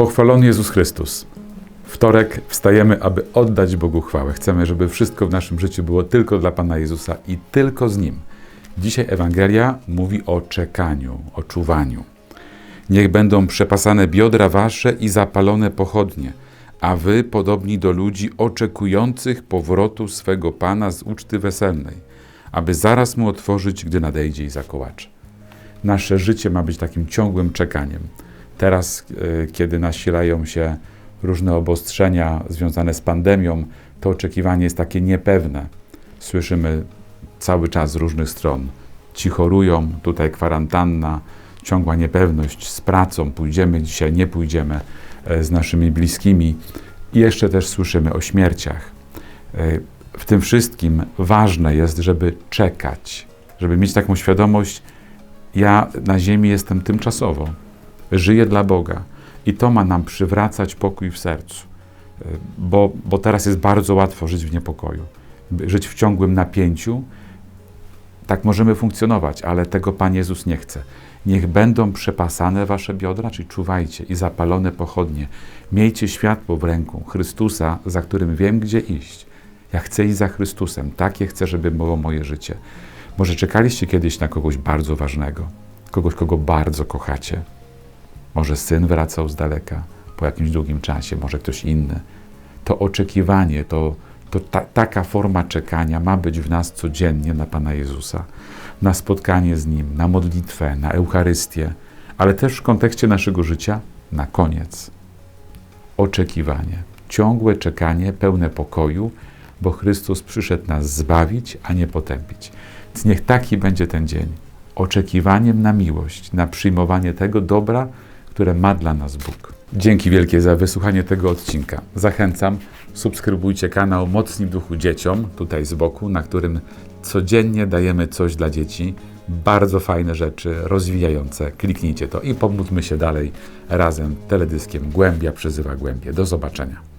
Pochwalony Jezus Chrystus. Wtorek wstajemy, aby oddać Bogu chwałę. Chcemy, żeby wszystko w naszym życiu było tylko dla Pana Jezusa i tylko z Nim. Dzisiaj Ewangelia mówi o czekaniu, o czuwaniu. Niech będą przepasane biodra wasze i zapalone pochodnie, a wy podobni do ludzi oczekujących powrotu swego Pana z uczty weselnej, aby zaraz mu otworzyć, gdy nadejdzie i zakołacze. Nasze życie ma być takim ciągłym czekaniem. Teraz, e, kiedy nasilają się różne obostrzenia związane z pandemią, to oczekiwanie jest takie niepewne. Słyszymy cały czas z różnych stron. Ci chorują, tutaj kwarantanna, ciągła niepewność z pracą, pójdziemy dzisiaj, nie pójdziemy, e, z naszymi bliskimi. I jeszcze też słyszymy o śmierciach. E, W tym wszystkim ważne jest, żeby czekać, żeby mieć taką świadomość, ja na ziemi jestem tymczasowo, żyję dla Boga i to ma nam przywracać pokój w sercu, E, bo, bo teraz jest bardzo łatwo żyć w niepokoju, żyć w ciągłym napięciu. Tak możemy funkcjonować, ale tego Pan Jezus nie chce. Niech będą przepasane wasze biodra, czyli czuwajcie i zapalone pochodnie. Miejcie światło w ręku Chrystusa, za którym wiem, gdzie iść. Ja chcę iść za Chrystusem. Takie chcę, żeby było moje życie. Może czekaliście kiedyś na kogoś bardzo ważnego, kogoś, kogo bardzo kochacie. Może syn wracał z daleka po jakimś długim czasie, może ktoś inny. To oczekiwanie, to, to ta, taka forma czekania ma być w nas codziennie na Pana Jezusa, na spotkanie z Nim, na modlitwę, na Eucharystię, ale też w kontekście naszego życia na koniec. Oczekiwanie, ciągłe czekanie, pełne pokoju, bo Chrystus przyszedł nas zbawić, a nie potępić. Więc niech taki będzie ten dzień. Oczekiwaniem na miłość, na przyjmowanie tego dobra, które ma dla nas Bóg. Dzięki wielkie za wysłuchanie tego odcinka. Zachęcam, subskrybujcie kanał Mocni w Duchu Dzieciom, tutaj z boku, na którym codziennie dajemy coś dla dzieci. Bardzo fajne rzeczy, rozwijające. Kliknijcie to i pomódlmy się dalej razem teledyskiem Głębia przyzywa Głębie. Do zobaczenia.